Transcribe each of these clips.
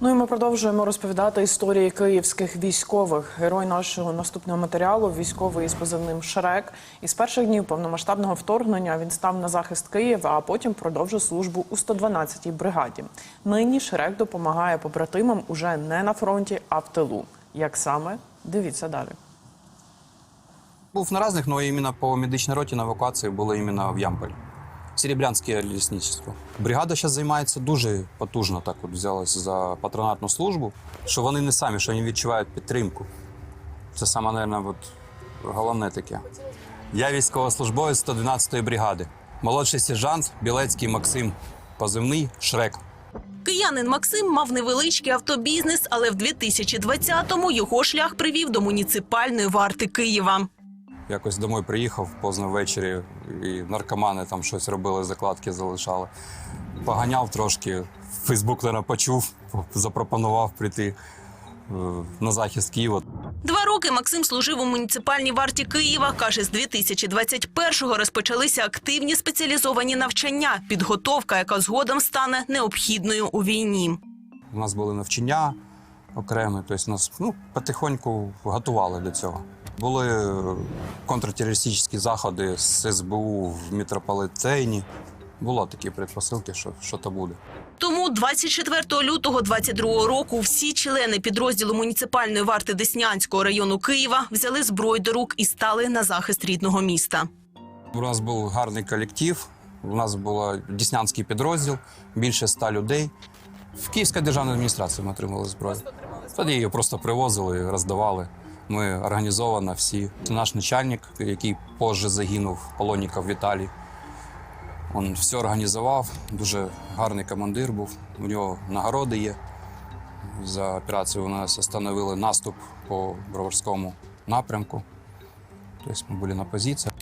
Ну і ми продовжуємо розповідати історії київських військових. Герой нашого наступного матеріалу військовий із позивним Шрек. Із перших днів повномасштабного вторгнення він став на захист Києва, а потім продовжив службу у 112-й бригаді. Нині Шрек допомагає побратимам уже не на фронті, а в тилу. Як саме? Дивіться далі. Був на разных, но именно по медичной роті на евакуації було іменно в Ямполі. Серебрянське лісничество. Бригада зараз займається дуже потужно, так от взялась за патронатну службу, що вони не самі, що вони відчувають підтримку. Це саме, мабуть, от, головне таке. Я військовослужбовець 112-ї бригади. Молодший сержант Білецький Максим, позивний Шрек. Киянин Максим мав невеличкий автобізнес, але в 2020-му його шлях привів до муніципальної варти Києва. Якось домой приїхав поздно ввечері, і наркомани там щось робили, закладки залишали. Поганяв трошки, Фейсбук наверное, почув, запропонував прийти е, на захист Києва. Два роки Максим служив у муніципальній варті Києва. Каже, з 2021-го розпочалися активні спеціалізовані навчання, підготовка, яка згодом стане необхідною у війні. У нас були навчання окремі, тобто нас ну, потихоньку готували до цього. Були е, контртерористичні заходи з СБУ в метрополітені. Було такі предпосилки, що що то буде. Тому 24 лютого 22 року всі члени підрозділу муніципальної варти Деснянського району Києва взяли зброю до рук і стали на захист рідного міста. У нас був гарний колектив. У нас був Діснянський підрозділ, більше ста людей. В Київській державній адміністрації ми отримали зброю. Тоді її просто привозили, роздавали. Ми організовано всі. Наш начальник, який позже загинув, Полоніков Віталій. Він все організував, дуже гарний командир був. У нього нагороди є. За операцію у нас встановили наступ по Броварському напрямку. Тобто ми були на позиції.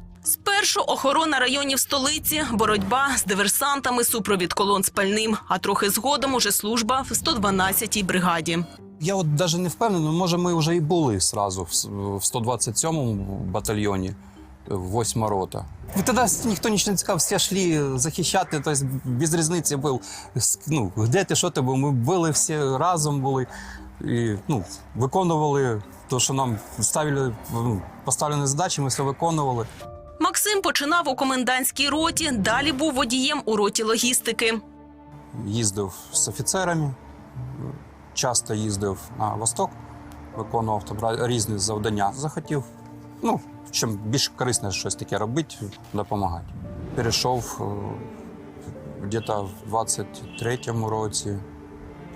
Охорона районів столиці, боротьба з диверсантами, супровід колон з пальним, а трохи згодом уже служба в 112-й бригаді. Я от навіть не впевнений, може, ми вже і були сразу в с- в 127-му батальйоні, 8 рота. Тоді ніхто нічого не цікав, всі йшли захищати, тобто без різниці був. С- Ну, де ти, що ти був? Ми були всі разом були і ну, виконували те, що нам ставили, ну, поставлені задачі, ми все виконували. Максим починав у комендантській роті, далі був водієм у роті логістики. їздив з офіцерами, часто їздив на восток, виконував там різні завдання. Захотів, ну, чим більш корисне щось таке робити, допомагати. Перейшов е, десь в 23-му році,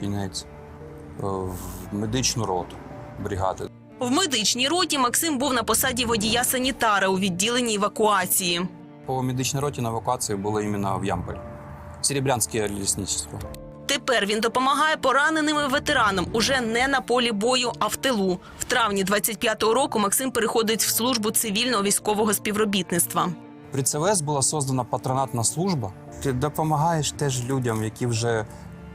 кінець, е, в медичну роту бригади. В медичній роті Максим був на посаді водія-санітара у відділенні евакуації. По медичній роті на евакуації було іменно в Ямполі. Серебрянське лісничество. Тепер він допомагає пораненим і ветеранам уже не на полі бою, а в тилу. В травні 25-го року Максим переходить в службу цивільного військового співробітництва. При ЦВС була создана патронатна служба. Ти допомагаєш теж людям, які вже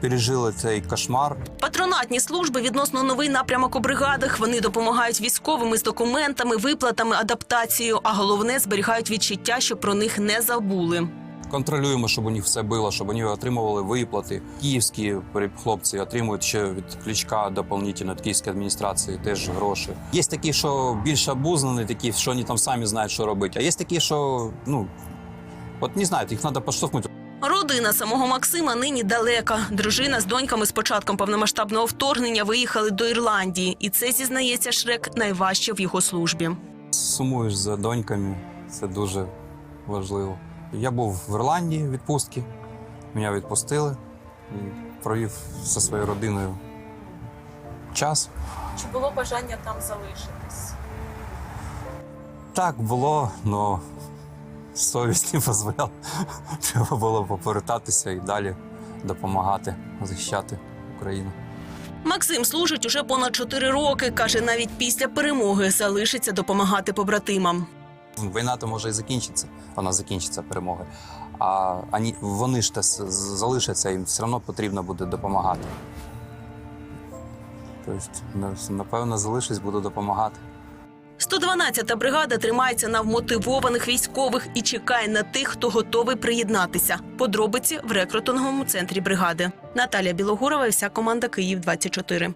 пережили цей кошмар. Патронатні служби відносно новий напрямок у бригадах. Вони допомагають військовим із документами, виплатами, адаптацією, а головне зберігають відчуття, що про них не забули. Контролюємо, щоб у них все було, щоб вони отримували виплати. Київські хлопці отримують ще від кличка дополнительно від київської адміністрації теж гроші. Є такі, що більш обузнані, такі, що вони там самі знають, що робити. А є такі, що ну от не знають, їх треба підштовхнути. Родина самого Максима нині далека. Дружина з доньками з початком повномасштабного вторгнення виїхали до Ірландії, і це зізнається Шрек найважче в його службі. Сумуєш за доньками, це дуже важливо. Я був в Ірландії в відпустці, мене відпустили і провів зі своєю родиною час. Чи було бажання там залишитись? Так було, але совість не дозволяла. Треба було повертатися і далі допомагати захищати Україну. Максим служить уже понад 4 роки. каже, навіть після перемоги залишиться допомагати побратимам. Війна то може і закінчиться, вона закінчиться перемогою. А ані- вони ж те залишаться, їм все одно потрібно буде допомагати. Тобто, напевно, залишусь, буду допомагати. 112-та бригада тримається на вмотивованих військових і чекає на тих, хто готовий приєднатися. Подробиці в рекрутинговому центрі бригади. Наталя Білогурова і вся команда Київ 24